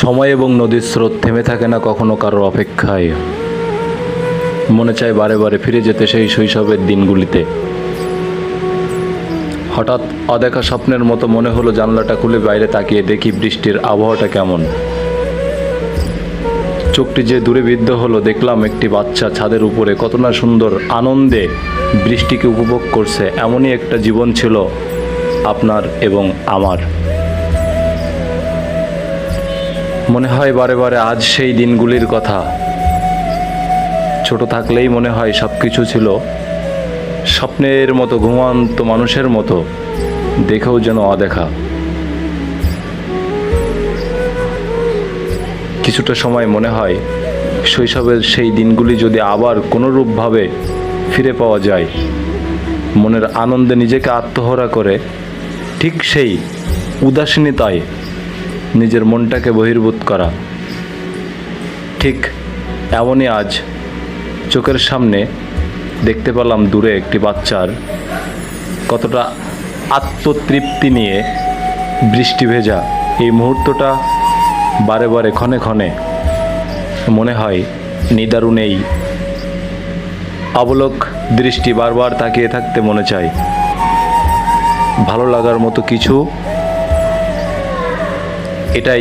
সময় এবং নদীর স্রোত থেমে থাকে না কখনো কারোর অপেক্ষায়। মনে চায় বারে বারে ফিরে যেতে সেই শৈশবের দিনগুলিতে। হঠাৎ অদেখা স্বপ্নের মতো মনে হলো জানলাটা খুলে বাইরে তাকিয়ে দেখি বৃষ্টির আবহাওয়াটা কেমন। চোখটি যে দূরে বিদ্ধ হলো, দেখলাম একটি বাচ্চা ছাদের উপরে কত না সুন্দর আনন্দে বৃষ্টিকে উপভোগ করছে। এমনই একটা জীবন ছিল আপনার এবং আমার। মনে হয় বারে বারে আজ সেই দিনগুলির কথা। ছোট থাকলেই মনে হয় সব কিছু ছিল। স্বপ্নের মতো, ঘুমান্ত মানুষের মতো, দেখেও যেন অদেখা। কিছুটা সময় মনে হয় শৈশবের সেই দিনগুলি যদি আবার কোনোরূপভাবে ফিরে পাওয়া যায়, মনের আনন্দে নিজেকে আত্মহরা করে, ঠিক সেই উদাসীনতায় নিজের মনটাকে বহির্ভূত করা। ঠিক এমনই আজ চোখের সামনে দেখতে পেলাম দূরে একটি বাচ্চার কতটা আত্মতৃপ্তি নিয়ে বৃষ্টি ভেজা। এই মুহূর্তটা বারে বারে ক্ষণে ক্ষণে মনে হয় নিদারুণ এই অবলোক দৃষ্টি বারবার তাকিয়ে থাকতে মনে চায়। ভালো লাগার মতো কিছু এটাই